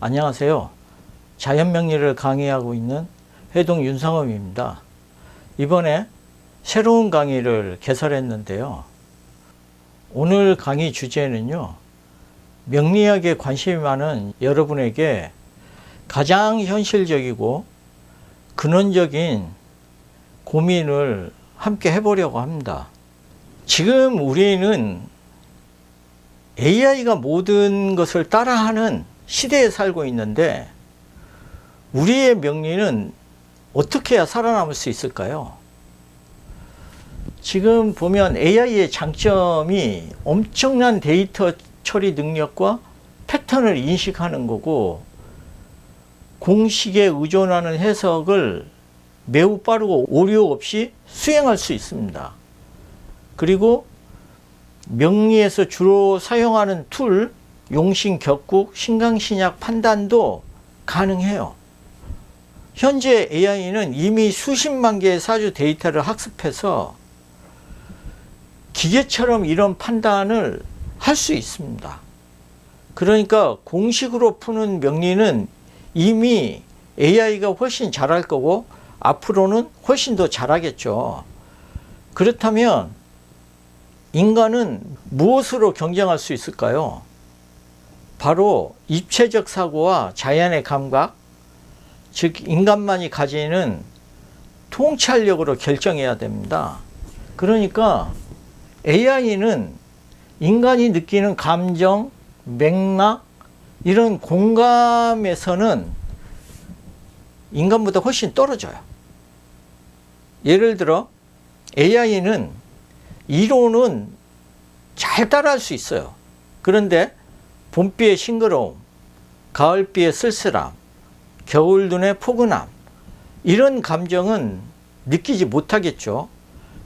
안녕하세요. 자연명리를 강의하고 있는 해동 윤상업입니다. 이번에 새로운 강의를 개설했는데요. 오늘 강의 주제는요. 명리학에 관심이 많은 여러분에게 가장 현실적이고 근원적인 고민을 함께 해보려고 합니다. 지금 우리는 AI가 모든 것을 따라하는 시대에 살고 있는데 우리의 명리는 어떻게 해야 살아남을 수 있을까요? 지금 보면 AI의 장점이 엄청난 데이터 처리 능력과 패턴을 인식하는 거고 공식에 의존하는 해석을 매우 빠르고 오류 없이 수행할 수 있습니다. 그리고 명리에서 주로 사용하는 툴, 용신, 격국, 신강신약 판단도 가능해요. 현재 AI는 이미 수십만 개의 사주 데이터를 학습해서 기계처럼 이런 판단을 할 수 있습니다. 그러니까 공식으로 푸는 명리는 이미 AI가 훨씬 잘할 거고 앞으로는 훨씬 더 잘하겠죠. 그렇다면 인간은 무엇으로 경쟁할 수 있을까요? 바로 입체적 사고와 자연의 감각, 즉 인간만이 가지는 통찰력으로 결정해야 됩니다. 그러니까 AI는 인간이 느끼는 감정, 맥락, 이런 공감에서는 인간보다 훨씬 떨어져요. 예를 들어 AI는 이론은 잘 따라할 수 있어요. 그런데 봄비의 싱그러움, 가을비의 쓸쓸함, 겨울 눈의 포근함 이런 감정은 느끼지 못하겠죠.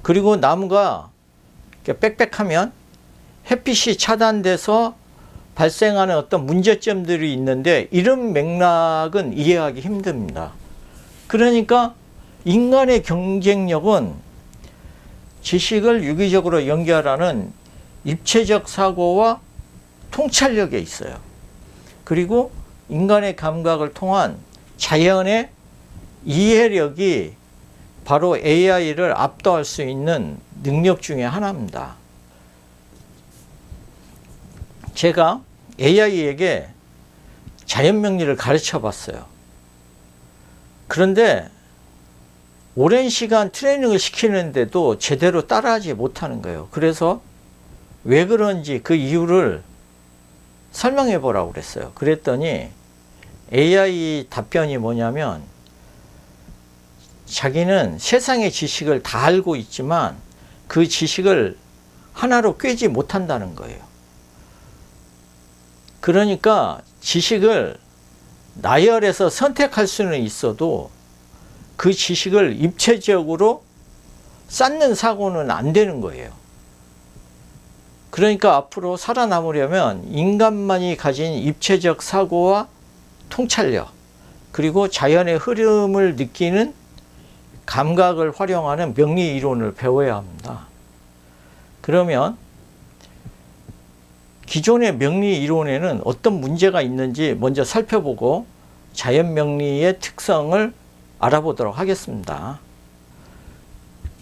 그리고 나무가 빽빽하면 햇빛이 차단돼서 발생하는 어떤 문제점들이 있는데 이런 맥락은 이해하기 힘듭니다. 그러니까 인간의 경쟁력은 지식을 유기적으로 연결하는 입체적 사고와 통찰력에 있어요. 그리고 인간의 감각을 통한 자연의 이해력이 바로 AI를 압도할 수 있는 능력 중에 하나입니다. 제가 AI에게 자연 명리를 가르쳐 봤어요. 그런데 오랜 시간 트레이닝을 시키는데도 제대로 따라하지 못하는 거예요. 그래서 왜 그런지 그 이유를 설명해 보라고 그랬어요. 그랬더니 AI 답변이 뭐냐면 자기는 세상의 지식을 다 알고 있지만 그 지식을 하나로 꿰지 못한다는 거예요. 그러니까 지식을 나열해서 선택할 수는 있어도 그 지식을 입체적으로 쌓는 사고는 안 되는 거예요. 그러니까 앞으로 살아남으려면 인간만이 가진 입체적 사고와 통찰력, 그리고 자연의 흐름을 느끼는 감각을 활용하는 명리 이론을 배워야 합니다. 그러면 기존의 명리 이론에는 어떤 문제가 있는지 먼저 살펴보고 자연 명리의 특성을 알아보도록 하겠습니다.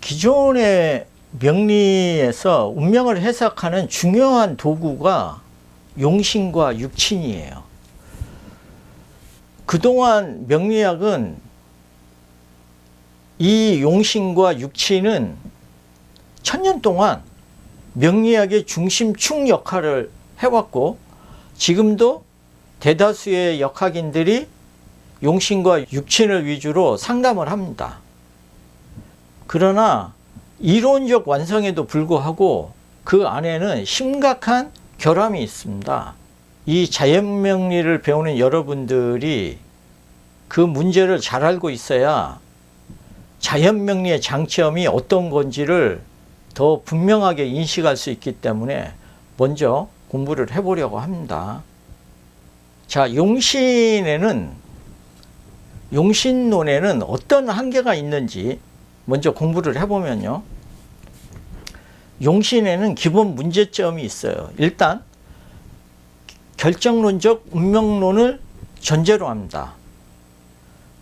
기존의 명리에서 운명을 해석하는 중요한 도구가 용신과 육친이에요. 그동안 명리학은 이 용신과 육친은 천년 동안 명리학의 중심축 역할을 해왔고 지금도 대다수의 역학인들이 용신과 육친을 위주로 상담을 합니다. 그러나 이론적 완성에도 불구하고 그 안에는 심각한 결함이 있습니다. 이 자연명리를 배우는 여러분들이 그 문제를 잘 알고 있어야 자연명리의 장점이 어떤 건지를 더 분명하게 인식할 수 있기 때문에 먼저 공부를 해보려고 합니다. 자, 용신에는, 용신론에는 어떤 한계가 있는지 먼저 공부를 해보면요. 용신에는 기본 문제점이 있어요. 일단, 결정론적 운명론을 전제로 합니다.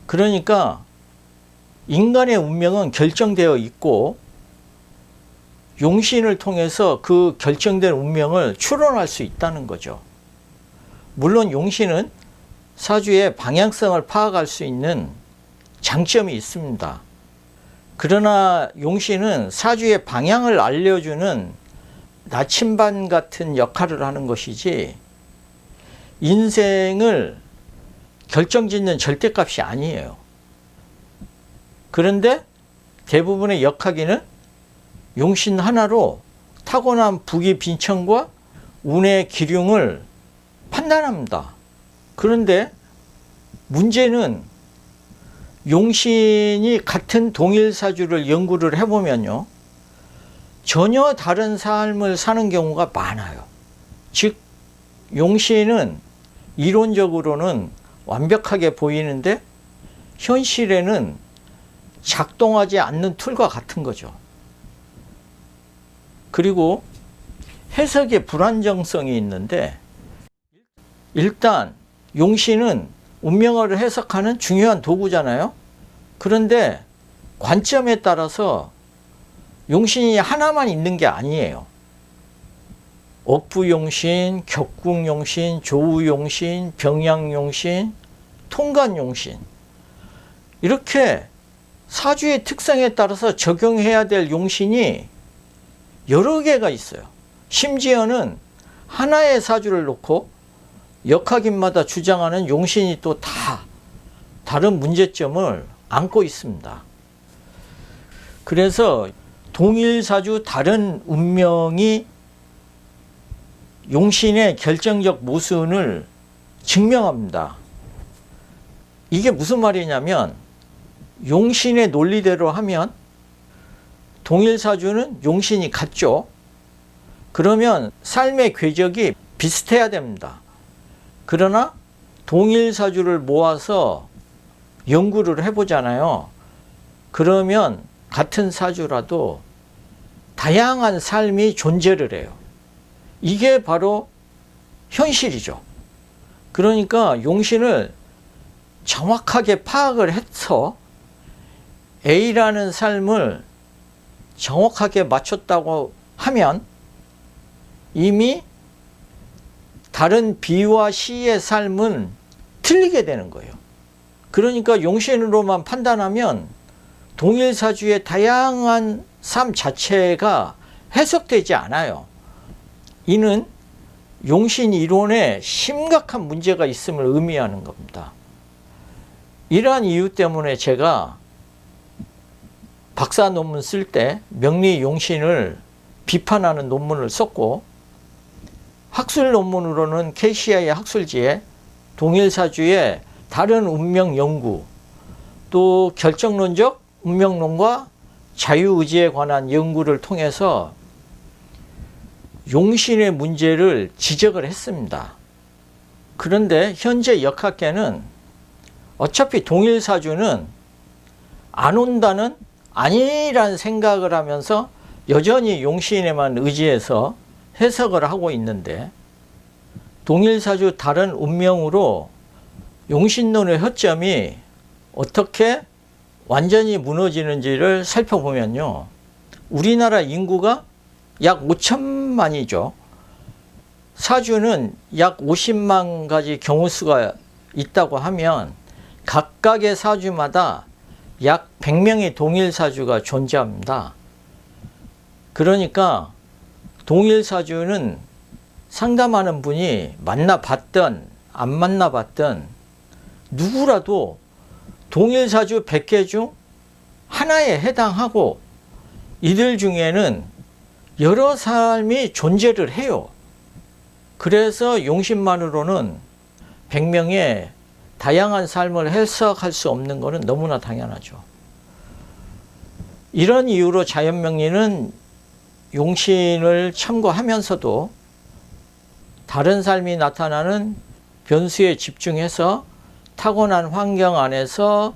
그러니까 인간의 운명은 결정되어 있고 용신을 통해서 그 결정된 운명을 추론할 수 있다는 거죠. 물론 용신은 사주의 방향성을 파악할 수 있는 장점이 있습니다. 그러나 용신은 사주의 방향을 알려주는 나침반 같은 역할을 하는 것이지 인생을 결정짓는 절대값이 아니에요. 그런데 대부분의 역학기는 용신 하나로 타고난 부기 빈천과 운의 기륭을 판단합니다. 그런데 문제는 용신이 같은 동일 사주를 연구를 해보면요. 전혀 다른 삶을 사는 경우가 많아요. 즉, 용신은 이론적으로는 완벽하게 보이는데 현실에는 작동하지 않는 툴과 같은 거죠. 그리고 해석의 불안정성이 있는데 일단 용신은 운명을 해석하는 중요한 도구잖아요. 그런데 관점에 따라서 용신이 하나만 있는 게 아니에요. 억부용신, 격궁용신, 조우용신, 병양용신, 통간용신 이렇게 사주의 특성에 따라서 적용해야 될 용신이 여러 개가 있어요. 심지어는 하나의 사주를 놓고 역학인마다 주장하는 용신이 또 다 다른 문제점을 안고 있습니다. 그래서 동일 사주 다른 운명이 용신의 결정적 모순을 증명합니다. 이게 무슨 말이냐면 용신의 논리대로 하면 동일 사주는 용신이 같죠. 그러면 삶의 궤적이 비슷해야 됩니다. 그러나 동일 사주를 모아서 연구를 해보잖아요. 그러면 같은 사주라도 다양한 삶이 존재를 해요. 이게 바로 현실이죠. 그러니까 용신을 정확하게 파악을 해서 A라는 삶을 정확하게 맞췄다고 하면 이미 다른 B와 C의 삶은 틀리게 되는 거예요. 그러니까 용신으로만 판단하면 동일 사주의 다양한 삶 자체가 해석되지 않아요. 이는 용신 이론에 심각한 문제가 있음을 의미하는 겁니다. 이러한 이유 때문에 제가 박사 논문 쓸 때 명리 용신을 비판하는 논문을 썼고 학술 논문으로는 KCI의 학술지에 동일사주의 다른 운명 연구 또 결정론적 운명론과 자유의지에 관한 연구를 통해서 용신의 문제를 지적을 했습니다. 그런데 현재 역학계는 어차피 동일사주는 안 온다는 아니란 생각을 하면서 여전히 용신에만 의지해서 해석을 하고 있는데 동일사주 다른 운명으로 용신론의 허점이 어떻게 완전히 무너지는지를 살펴보면요. 우리나라 인구가 약 5천만이죠. 사주는 약 50만 가지 경우 수가 있다고 하면 각각의 사주마다 약 100명의 동일 사주가 존재합니다. 그러니까 동일 사주는 상담하는 분이 만나봤던 안 만나봤던 누구라도 동일 사주 100개 중 하나에 해당하고 이들 중에는 여러 삶이 존재를 해요. 그래서 용신만으로는 100명의 다양한 삶을 해석할 수 없는 것은 너무나 당연하죠. 이런 이유로 자연명리는 용신을 참고하면서도 다른 삶이 나타나는 변수에 집중해서 타고난 환경 안에서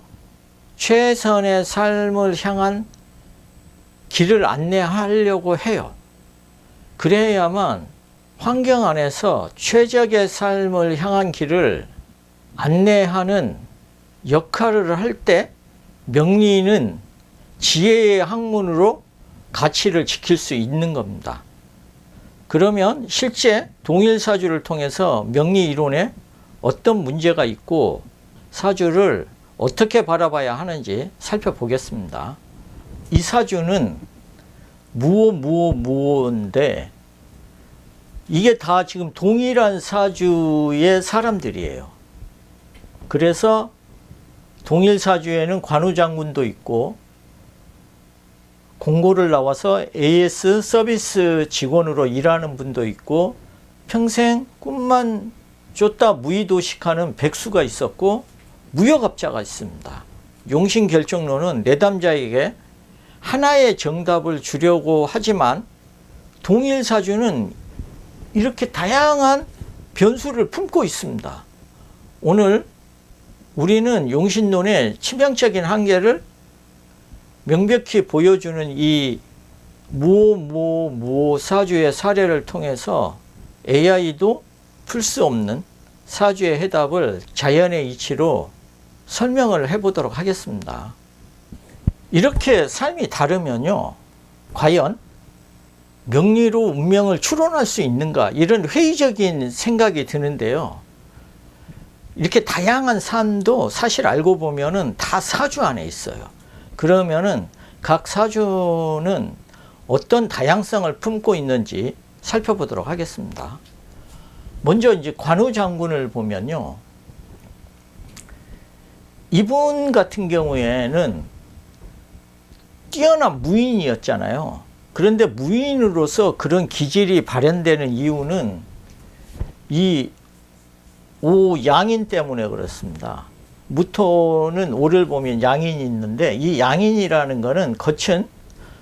최선의 삶을 향한 길을 안내하려고 해요. 그래야만 환경 안에서 최적의 삶을 향한 길을 안내하는 역할을 할 때 명리는 지혜의 학문으로 가치를 지킬 수 있는 겁니다. 그러면 실제 동일 사주를 통해서 명리 이론에 어떤 문제가 있고 사주를 어떻게 바라봐야 하는지 살펴보겠습니다. 이 사주는 무오 무오 무오인데 이게 다 지금 동일한 사주의 사람들이에요. 그래서 동일 사주에는 관우 장군도 있고 공고를 나와서 AS 서비스 직원으로 일하는 분도 있고 평생 꿈만 쫓다 무의도식하는 백수가 있었고 무역업자가 있습니다. 용신 결정론은 내담자에게 하나의 정답을 주려고 하지만 동일 사주는 이렇게 다양한 변수를 품고 있습니다. 오늘 우리는 용신론의 치명적인 한계를 명백히 보여주는 이 무오 사주의 사례를 통해서 AI도 풀 수 없는 사주의 해답을 자연의 이치로 설명을 해보도록 하겠습니다. 이렇게 삶이 다르면요, 과연 명리로 운명을 추론할 수 있는가 이런 회의적인 생각이 드는데요. 이렇게 다양한 삶도 사실 알고 보면은 다 사주 안에 있어요. 그러면은 각 사주는 어떤 다양성을 품고 있는지 살펴보도록 하겠습니다. 먼저 이제 관우 장군을 보면요. 이분 같은 경우에는 뛰어난 무인이었잖아요. 그런데 무인으로서 그런 기질이 발현되는 이유는 이 오 양인 때문에 그렇습니다. 무토는 오를 보면 양인이 있는데 이 양인이라는 거는 겉은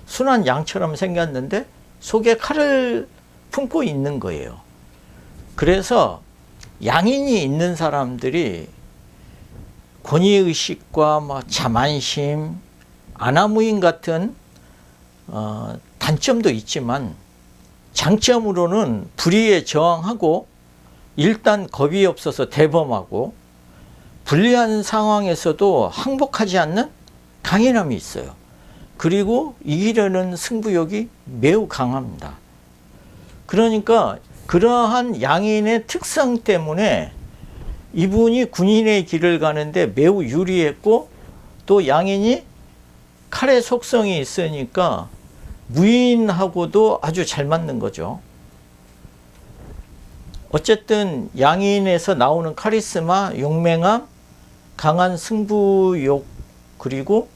순한 양처럼 생겼는데 속에 칼을 품고 있는 거예요. 그래서 양인이 있는 사람들이 권위의식과 뭐 자만심, 아나무인 같은 어, 단점도 있지만 장점으로는 불의에 저항하고 일단 겁이 없어서 대범하고 불리한 상황에서도 항복하지 않는 강인함이 있어요. 그리고 이기려는 승부욕이 매우 강합니다. 그러니까 그러한 양인의 특성 때문에 이분이 군인의 길을 가는데 매우 유리했고 또 양인이 칼의 속성이 있으니까 무인하고도 아주 잘 맞는 거죠. 어쨌든 양인에서 나오는 카리스마, 용맹함, 강한 승부욕 그리고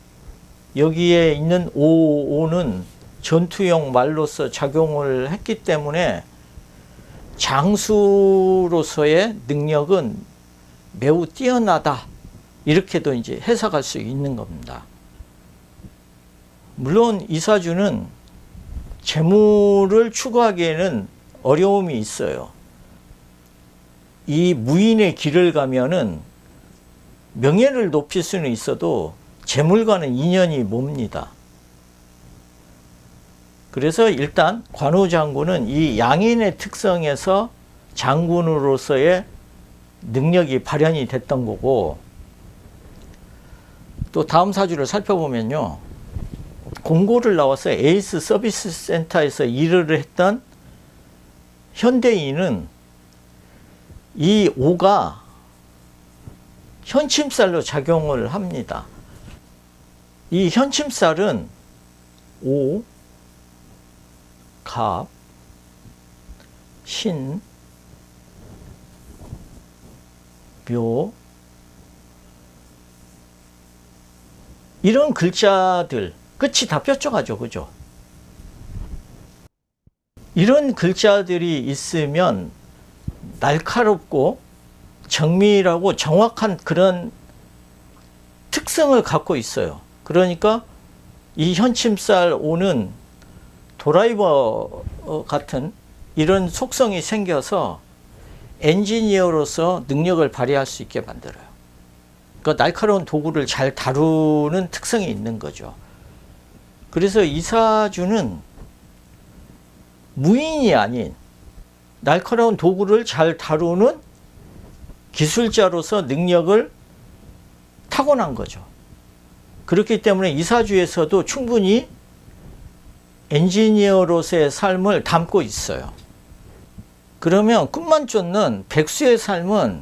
여기에 있는 오오는 전투용 말로서 작용을 했기 때문에 장수로서의 능력은 매우 뛰어나다. 이렇게도 이제 해석할 수 있는 겁니다. 물론 이사주는 재물을 추구하기에는 어려움이 있어요. 이 무인의 길을 가면은 명예를 높일 수는 있어도 재물과는 인연이 멉니다. 그래서 일단 관우 장군은 이 양인의 특성에서 장군으로서의 능력이 발현이 됐던 거고 또 다음 사주를 살펴보면요. 공고를 나와서 에이스 서비스 센터에서 일을 했던 현대인은 이 오가 현침살로 작용을 합니다. 이 현침살은 오, 갑, 신, 묘 이런 글자들 끝이 다 뾰족하죠, 그죠? 이런 글자들이 있으면 날카롭고 정밀하고 정확한 그런 특성을 갖고 있어요. 그러니까 이 현침살 오는 드라이버 같은 이런 속성이 생겨서 엔지니어로서 능력을 발휘할 수 있게 만들어요. 그러니까 날카로운 도구를 잘 다루는 특성이 있는 거죠. 그래서 이사주는 무인이 아닌 날카로운 도구를 잘 다루는 기술자로서 능력을 타고난 거죠. 그렇기 때문에 이사주에서도 충분히 엔지니어로서의 삶을 담고 있어요. 그러면 꿈만 쫓는 백수의 삶은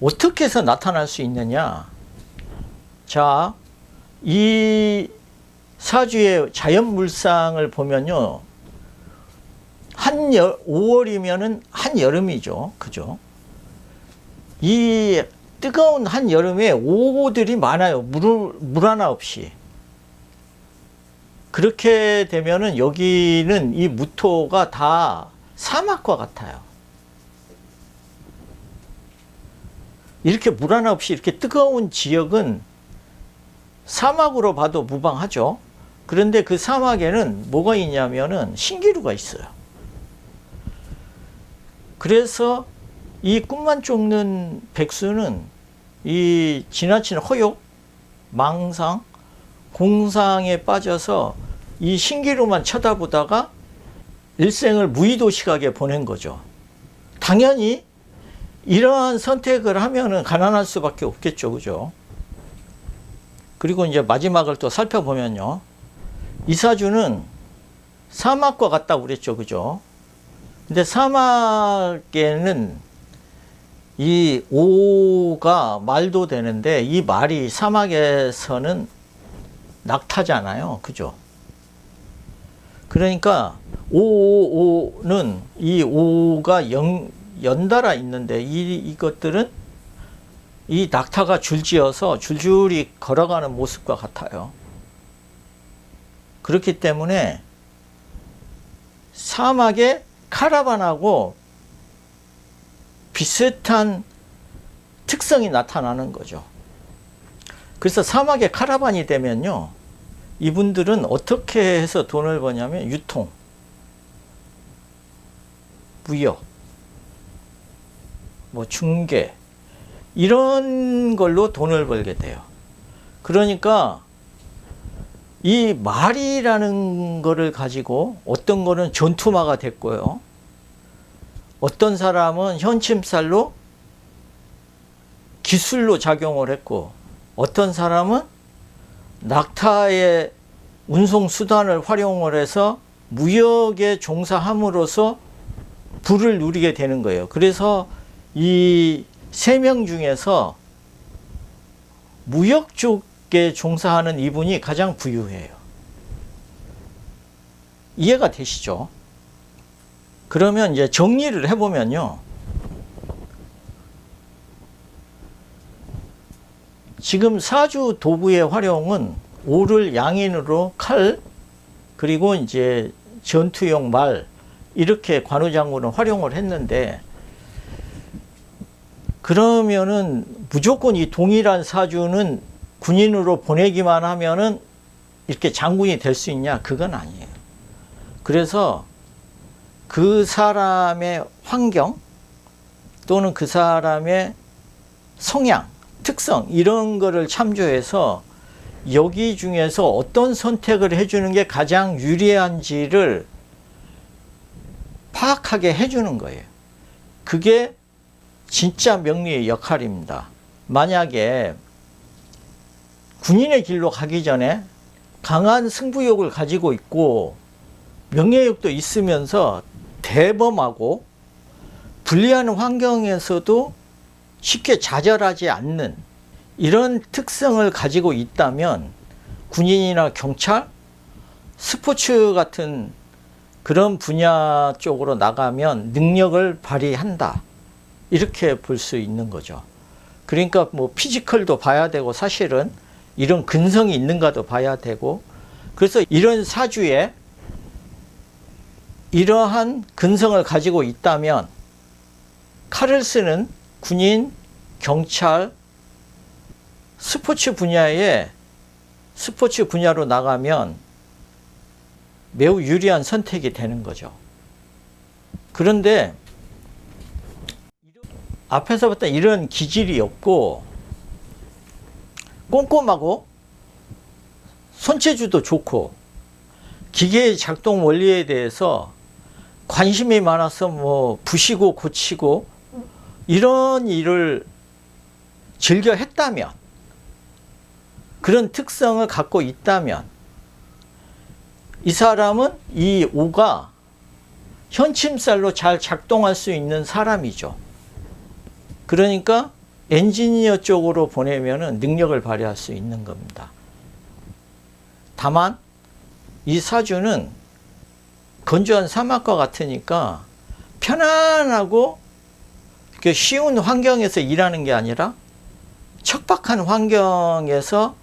어떻게 해서 나타날 수 있느냐? 자, 이 사주의 자연 물상을 보면요. 한 여, 5월이면은 한 여름이죠. 그죠? 이 뜨거운 한 여름에 오고들이 많아요. 물, 물 하나 없이. 그렇게 되면은 여기는 이 무토가 다 사막과 같아요. 이렇게 물 하나 없이 이렇게 뜨거운 지역은 사막으로 봐도 무방하죠. 그런데 그 사막에는 뭐가 있냐면은 신기루가 있어요. 그래서 이 꿈만 쫓는 백수는 이 지나친 허욕, 망상, 공상에 빠져서 이 신기루만 쳐다보다가 일생을 무의도식하게 보낸 거죠. 당연히 이러한 선택을 하면은 가난할 수밖에 없겠죠. 그죠? 그리고 이제 마지막을 또 살펴보면요. 이사주는 사막과 같다고 그랬죠. 그죠? 근데 사막에는 이 오가 말도 되는데 이 말이 사막에서는 낙타잖아요. 그죠? 그러니까 오오오는 이 오가 연, 연달아 있는데 이, 이것들은 이 낙타가 줄지어서 줄줄이 걸어가는 모습과 같아요. 그렇기 때문에 사막에 카라반하고 비슷한 특성이 나타나는 거죠. 그래서 사막에 카라반이 되면요. 이분들은 어떻게 해서 돈을 버냐면 유통, 무역, 뭐 중개 이런 걸로 돈을 벌게 돼요. 그러니까 이 말이라는 거를 가지고 어떤 거는 전투마가 됐고요. 어떤 사람은 현침살로 기술로 작용을 했고 어떤 사람은 낙타의 운송 수단을 활용을 해서 무역에 종사함으로써 부를 누리게 되는 거예요. 그래서 이 세 명 중에서 무역 쪽에 종사하는 이분이 가장 부유해요. 이해가 되시죠? 그러면 이제 정리를 해보면요. 지금 사주 도구의 활용은 오를 양인으로 칼 그리고 이제 전투용 말 이렇게 관우장군은 활용을 했는데 그러면은 무조건 이 동일한 사주는 군인으로 보내기만 하면은 이렇게 장군이 될 수 있냐? 그건 아니에요. 그래서 그 사람의 환경 또는 그 사람의 성향, 특성 이런 거를 참조해서 여기 중에서 어떤 선택을 해주는 게 가장 유리한지를 파악하게 해주는 거예요. 그게 진짜 명리의 역할입니다. 만약에 군인의 길로 가기 전에 강한 승부욕을 가지고 있고 명예욕도 있으면서 대범하고 불리한 환경에서도 쉽게 좌절하지 않는 이런 특성을 가지고 있다면 군인이나 경찰, 스포츠 같은 그런 분야 쪽으로 나가면 능력을 발휘한다. 이렇게 볼 수 있는 거죠. 그러니까 뭐 피지컬도 봐야 되고 사실은 이런 근성이 있는가도 봐야 되고 그래서 이런 사주에 이러한 근성을 가지고 있다면 칼을 쓰는 군인, 경찰, 스포츠 분야에 스포츠 분야로 나가면 매우 유리한 선택이 되는 거죠. 그런데 앞에서부터 이런 기질이 없고 꼼꼼하고 손재주도 좋고 기계의 작동 원리에 대해서 관심이 많아서 뭐 부시고 고치고 이런 일을 즐겨 했다면 그런 특성을 갖고 있다면 이 사람은 이 오가 현침살로 잘 작동할 수 있는 사람이죠. 그러니까 엔지니어 쪽으로 보내면은 능력을 발휘할 수 있는 겁니다. 다만 이 사주는 건조한 사막과 같으니까 편안하고 쉬운 환경에서 일하는 게 아니라 척박한 환경에서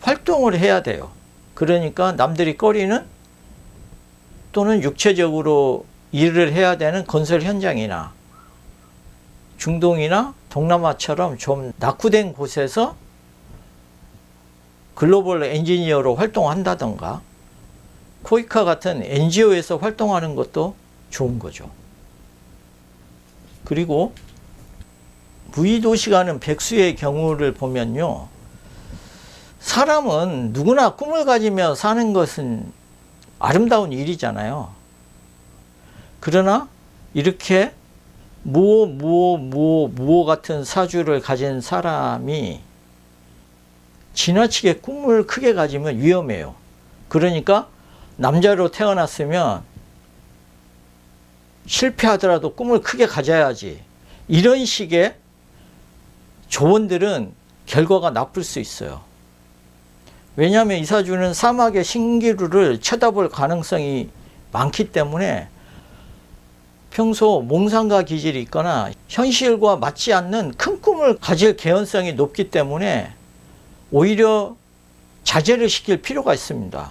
활동을 해야 돼요. 그러니까 남들이 꺼리는 또는 육체적으로 일을 해야 되는 건설 현장이나 중동이나 동남아처럼 좀 낙후된 곳에서 글로벌 엔지니어로 활동한다던가 코이카 같은 NGO에서 활동하는 것도 좋은 거죠. 그리고 무의도시가는 백수의 경우를 보면요. 사람은 누구나 꿈을 가지며 사는 것은 아름다운 일이잖아요. 그러나 이렇게 무오, 무오, 무오, 무오 같은 사주를 가진 사람이 지나치게 꿈을 크게 가지면 위험해요. 그러니까 남자로 태어났으면 실패하더라도 꿈을 크게 가져야지. 이런 식의 조언들은 결과가 나쁠 수 있어요. 왜냐하면 이 사주는 사막의 신기루를 쳐다볼 가능성이 많기 때문에 평소 몽상가 기질이 있거나 현실과 맞지 않는 큰 꿈을 가질 개연성이 높기 때문에 오히려 자제를 시킬 필요가 있습니다.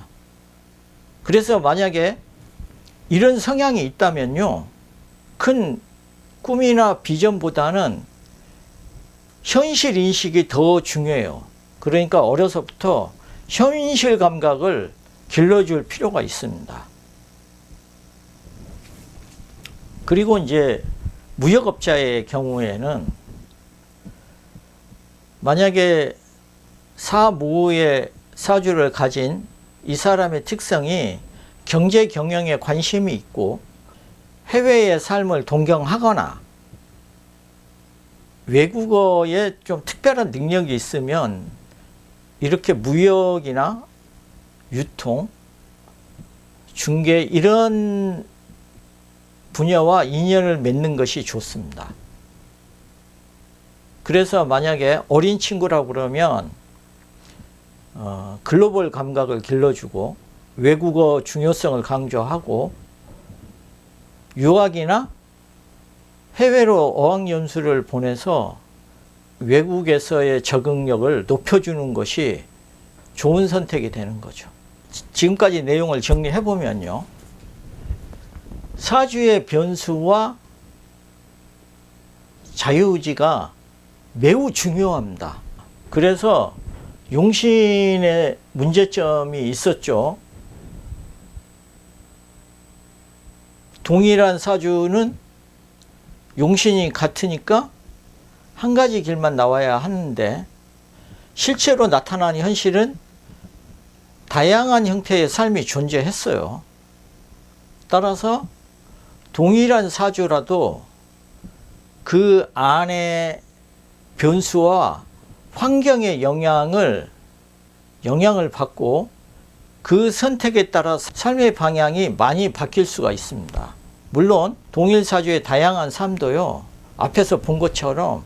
그래서 만약에 이런 성향이 있다면요, 큰 꿈이나 비전보다는 현실 인식이 더 중요해요. 그러니까 어려서부터 현실 감각을 길러줄 필요가 있습니다. 그리고 이제 무역업자의 경우에는 만약에 사모의 사주를 가진 이 사람의 특성이 경제 경영에 관심이 있고 해외의 삶을 동경하거나 외국어에 좀 특별한 능력이 있으면 이렇게 무역이나 유통, 중개 이런 분야와 인연을 맺는 것이 좋습니다. 그래서 만약에 어린 친구라고 그러면 어, 글로벌 감각을 길러주고 외국어 중요성을 강조하고 유학이나 해외로 어학연수를 보내서 외국에서의 적응력을 높여주는 것이 좋은 선택이 되는 거죠. 지금까지 내용을 정리해 보면요. 사주의 변수와 자유의지가 매우 중요합니다. 그래서 용신의 문제점이 있었죠. 동일한 사주는 용신이 같으니까 한 가지 길만 나와야 하는데 실제로 나타난 현실은 다양한 형태의 삶이 존재했어요. 따라서 동일한 사주라도 그 안에 변수와 환경의 영향을 영향을 받고 그 선택에 따라 삶의 방향이 많이 바뀔 수가 있습니다. 물론 동일 사주의 다양한 삶도요. 앞에서 본 것처럼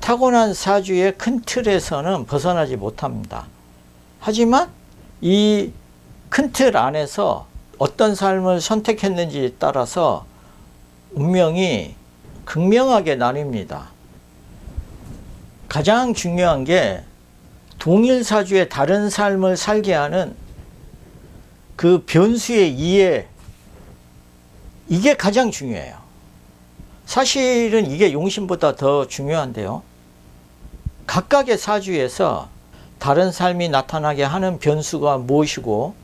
타고난 사주의 큰 틀에서는 벗어나지 못합니다. 하지만 이 큰 틀 안에서 어떤 삶을 선택했는지에 따라서 운명이 극명하게 나뉩니다. 가장 중요한 게 동일 사주의 다른 삶을 살게 하는 그 변수의 이해, 이게 가장 중요해요. 사실은 이게 용신보다 더 중요한데요. 각각의 사주에서 다른 삶이 나타나게 하는 변수가 무엇이고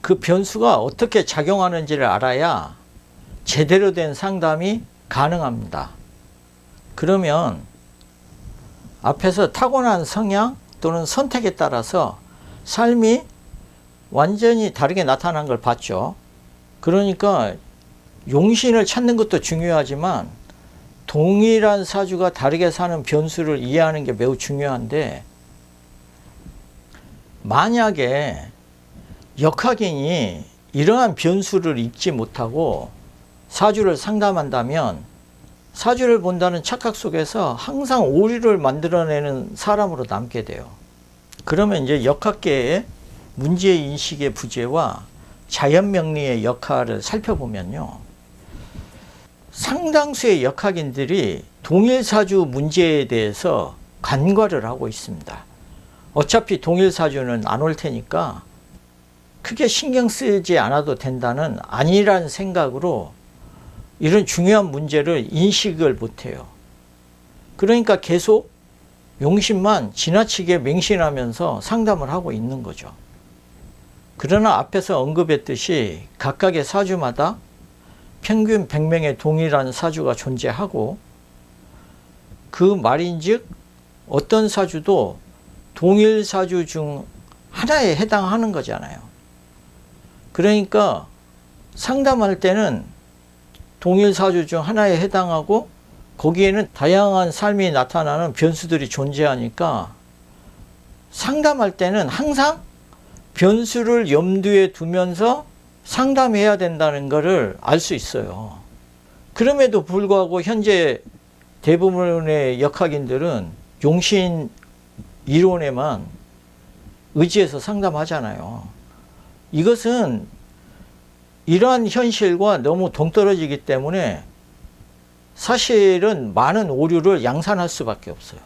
그 변수가 어떻게 작용하는지를 알아야 제대로 된 상담이 가능합니다. 그러면 앞에서 타고난 성향 또는 선택에 따라서 삶이 완전히 다르게 나타난 걸 봤죠. 그러니까 용신을 찾는 것도 중요하지만 동일한 사주가 다르게 사는 변수를 이해하는 게 매우 중요한데 만약에 역학인이 이러한 변수를 읽지 못하고 사주를 상담한다면 사주를 본다는 착각 속에서 항상 오류를 만들어내는 사람으로 남게 돼요. 그러면 이제 역학계의 문제 인식의 부재와 자연 명리의 역할을 살펴보면요. 상당수의 역학인들이 동일 사주 문제에 대해서 간과를 하고 있습니다. 어차피 동일 사주는 안 올 테니까 크게 신경 쓰지 않아도 된다는 아니란 생각으로 이런 중요한 문제를 인식을 못해요. 그러니까 계속 용신만 지나치게 맹신하면서 상담을 하고 있는 거죠. 그러나 앞에서 언급했듯이 각각의 사주마다 평균 100명의 동일한 사주가 존재하고 그 말인즉 어떤 사주도 동일 사주 중 하나에 해당하는 거잖아요. 그러니까 상담할 때는 동일 사주 중 하나에 해당하고 거기에는 다양한 삶이 나타나는 변수들이 존재하니까 상담할 때는 항상 변수를 염두에 두면서 상담해야 된다는 것을 알 수 있어요. 그럼에도 불구하고 현재 대부분의 역학인들은 용신 이론에만 의지해서 상담하잖아요. 이것은 이러한 현실과 너무 동떨어지기 때문에 사실은 많은 오류를 양산할 수밖에 없어요.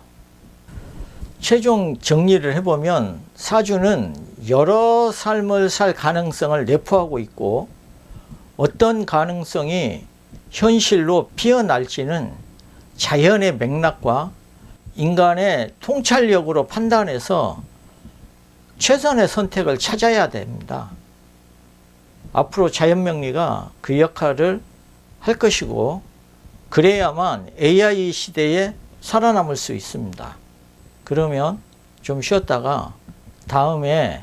최종 정리를 해보면 사주는 여러 삶을 살 가능성을 내포하고 있고 어떤 가능성이 현실로 피어날지는 자연의 맥락과 인간의 통찰력으로 판단해서 최선의 선택을 찾아야 됩니다. 앞으로 자연명리가 그 역할을 할 것이고 그래야만 AI 시대에 살아남을 수 있습니다. 그러면 좀 쉬었다가 다음에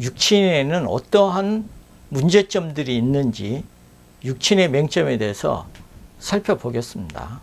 육친에는 어떠한 문제점들이 있는지 육친의 맹점에 대해서 살펴보겠습니다.